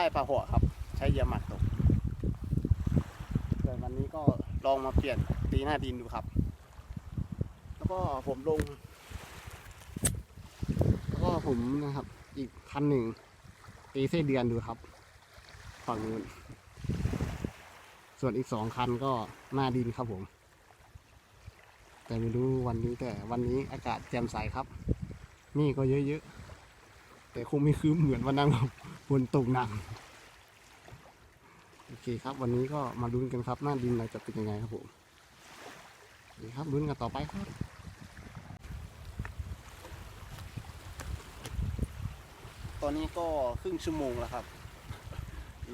ได้ปลาหัวครับ ใช้เหยื่อหมักตกแต่วันนี้ก็ลองมาเปลี่ยนตีหน้าดินดูครับ แล้วก็ผมลง แล้วก็ผมนะครับ อีกคันหนึ่งตีเส้นเดือนดูครับฝั่งนู้นส่วนอีกสองคันก็หน้าดินครับผม แต่ไม่รู้วันนี้แต่วันนี้อากาศแจ่มใสครับ นี่ก็เยอะๆ แต่คงไม่คืมเหมือนวันนั้นครับ ฝนตกหนักโอเคครับ วันนี้ก็มาลุ้นกันครับ หน้าดินเราจะเป็นยังไงครับผมนี่ครับลุ้นกันต่อไปครับตอนนี้ก็ครึ่งชั่วโมงแล้วครับ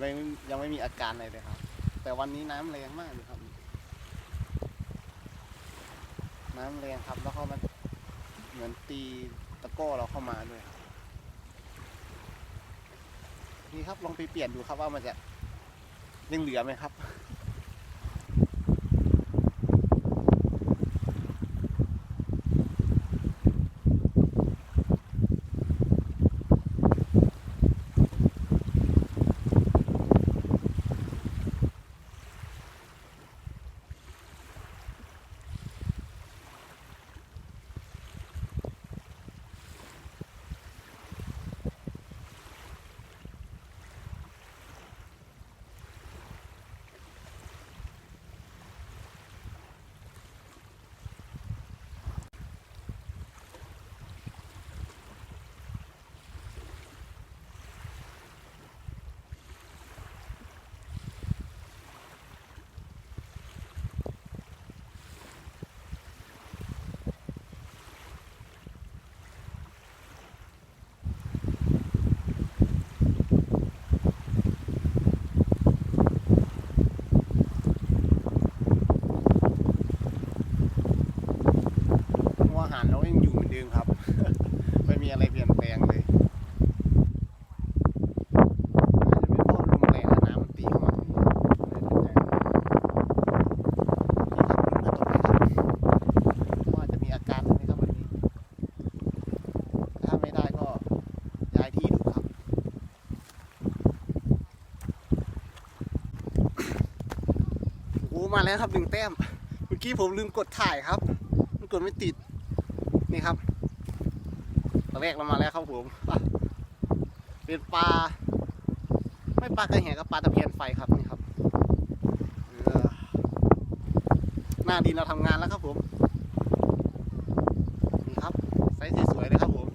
ยังไม่ยังไม่มีอาการอะไรเลยครับ แต่วันนี้น้ำแรงมากเลยครับ น้ำแรงครับแล้วเขามันเหมือนตีตะก้อเราเข้ามาด้วยครับ นี่ครับลองไปเปลี่ยนดูครับว่ามันจะยังเหลือไหมครับ หัวอาหารเรายังอยู่เหมือนเดิมครับ ไม่มีอะไรเปลี่ยนแปลงเลยน่าจะเป็นเพราะลมแรงและน้ำมันตีเข้ามาตรงนี้เลยเป็นแรงนี่ครับลุ้นกันต่อไปครับว่าจะมีอาการไหมครับวันนี้ ถ้าไม่ได้ก็ย้ายที่ดูครับ โอ้มา แล้วครับหนึ่งแต้ม เมื่อกี้ผมลืมกดถ่ายครับ มันกดไม่ติด นี่ครับตัวแรกเรามาแล้วครับผมเป็นปลา ไม่ปลากระแหกับปลาตะเพียนไฟครับนี่ครับหน้าดินเราทำงานแล้วครับผมนี่ครับไซส์สวยๆเลยครับผม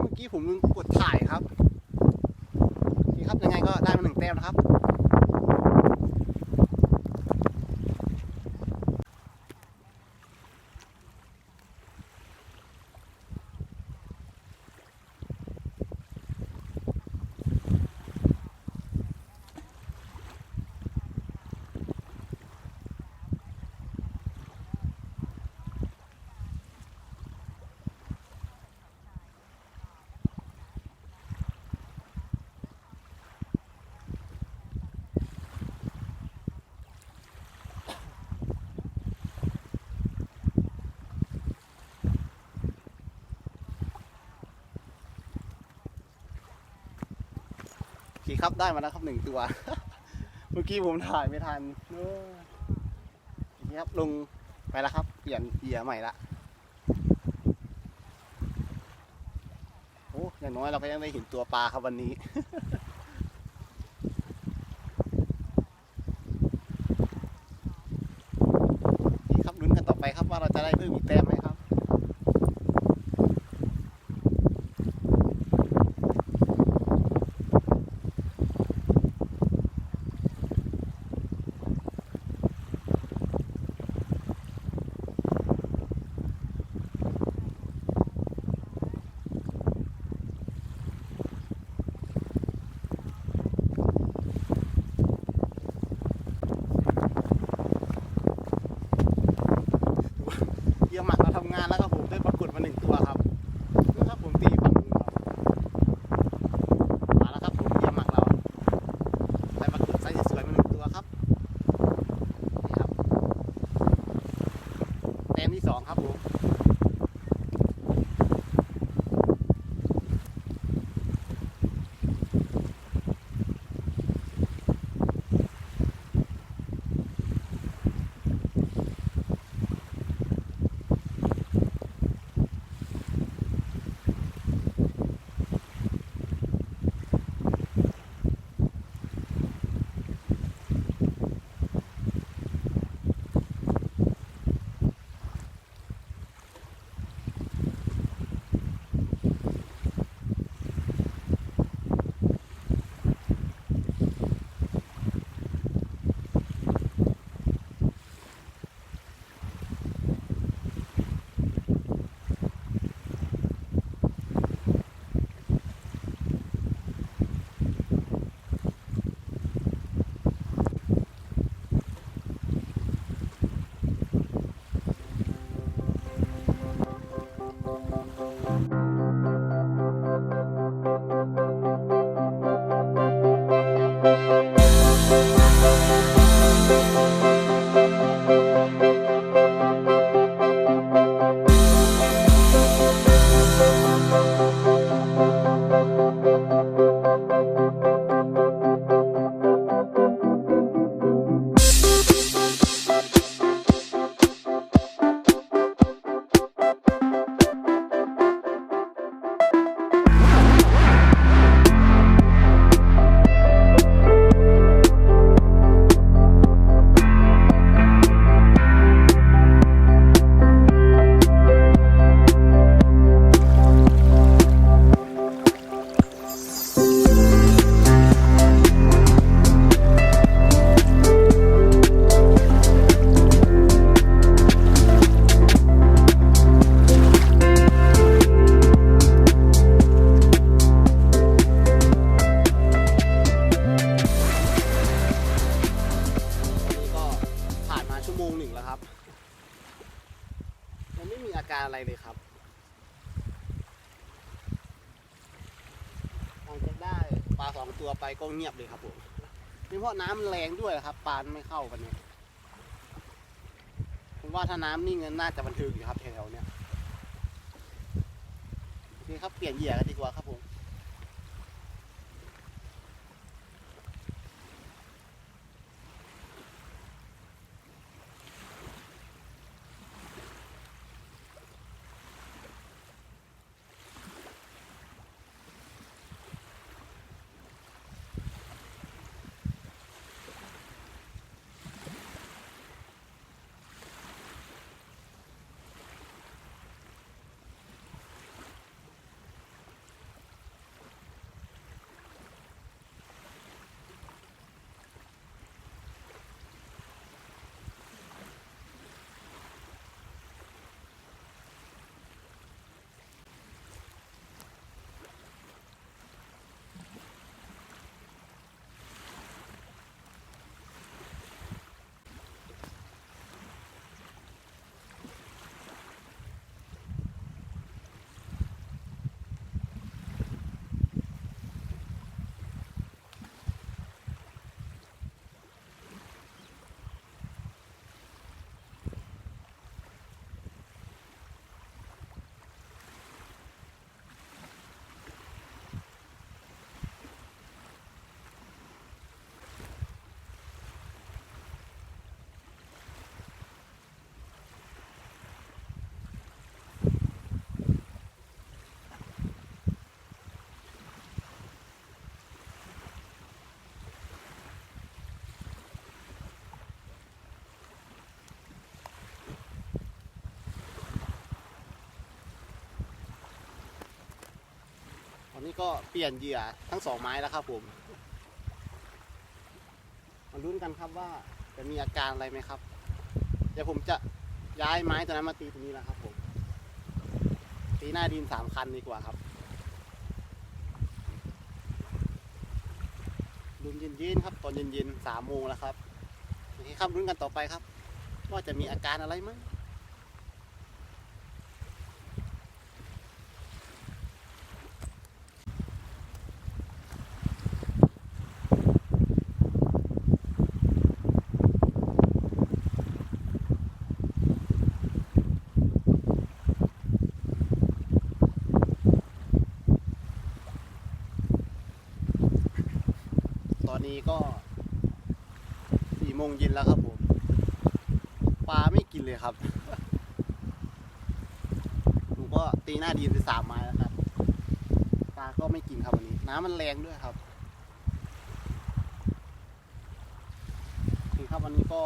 เมื่อกี้ผมลืมกดถ่ายครับนี่ครับยังไงก็ได้มาหนึ่งแต้มนะครับ โอเครับได้มาแล้วครับหนึ่งตัว เมื่อกี้ผมถ่ายไม่ทันนี่ครับลงไปแล้วครับเปลี่ยนเหยื่อใหม่ละโอ้อย่างน้อยเราก็ยังได้เห็นตัวปลาครับวันนี้ครับลุ้นกันต่อไปครับว่าเราจะได้เพิ่มอีกแต้มไหมครับ เยี่ยมมากเราทำงานแล้วครับผมได้ปรากฏมาหนึ่งตัวครับนี่ครับผมตีฝั่งนู้นครับมาแล้วครับผมเยี่ยมมากเราได้ปรากฏไซส์สวยๆมาหนึ่งตัวครับ มที่สองครับผม ก็เงียบเลยครับผมนี่เพราะน้ำมันแรงด้วยครับปลาไม่เข้ากันเนี่ยผมว่าถ้าน้ำนิ่งน่าจะบันทึกอยู่ครับแถวๆเนี้ยโอเคครับเปลี่ยนเหยื่อกันดีกว่าครับผม ก็เปลี่ยนเหยื่อทั้งสองไม้แล้วครับผมมาลุ้นกันครับว่าจะมีอาการอะไรไหมครับ เดี๋ยวผมจะย้ายไม้ตัวนั้นมาตีตรงนี้แล้วครับผมตีหน้าดินสามคันดีกว่าครับลุ้นเย็นๆครับตอนเย็นๆสามโมงแล้วครับโอเคครับลุ้นกันต่อไปครับ ว่าจะมีอาการอะไร ไหมงเย็นแล้วครับผมปลาไม่กินเลยครับผมก็ตีหน้าดินไปสามไม้แล้วครับปลาก็ไม่กินครับวันนี้ น้ำมันแรงด้วยครับนี่ครับวันนี้ก็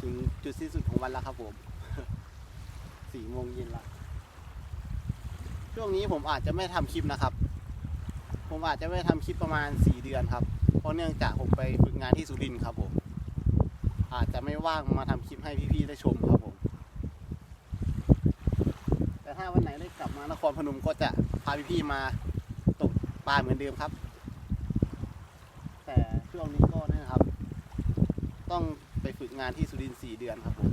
ถึงจุดสิ้นสุดของวันแล้วครับผมสี่โมงเย็นละช่วงนี้ผมอาจจะไม่ทำคลิปนะครับ ผมอาจจะไม่ทำคลิปประมาณสี่เดือนครับ เพราะเนื่องจากผมไปฝึกงานที่สุรินทร์ครับผม อาจจะไม่ว่างมาทำคลิปให้พี่ๆได้ชมครับผม แต่ถ้าวันไหนได้กลับมานครพนมก็จะพาพี่ๆมาตกปลาเหมือนเดิมครับ แต่ช่วงนี้ก็นะครับ ต้องไปฝึกงานที่สุรินทร์สี่เดือนครับผม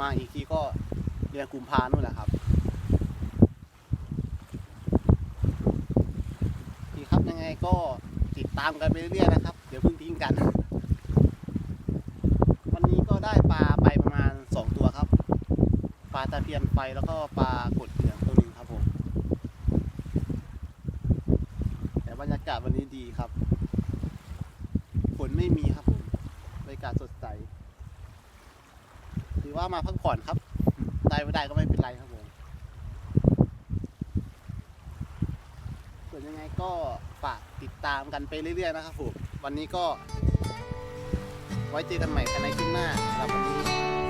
มาอีกทีก็เดือนกุมภานู่นแหละครับดีครับยังไงก็ ตามกันไปเรื่อยๆนะครับ เดี๋ยวเพิ่งทิ้งกัน วันนี้ก็ได้ปลาไปประมาณสองตัวครับ ปลาตะเพียนไฟแล้วก็ปลากดเหลืองตัวหนึ่งครับผม แต่บรรยากาศวันนี้ดีครับ ฝนไม่มีครับผม บรรยากาศสดใส ถือว่ามาพักผ่อนครับ ได้ไม่ได้ก็ไม่เป็นไรครับผม ส่วนยังไงก็ ฝากติดตามกันไปเรื่อยๆนะครับผมวันนี้ก็ ไว้เจอกันใหม่ในคลิปหน้าสำหรับวันนี้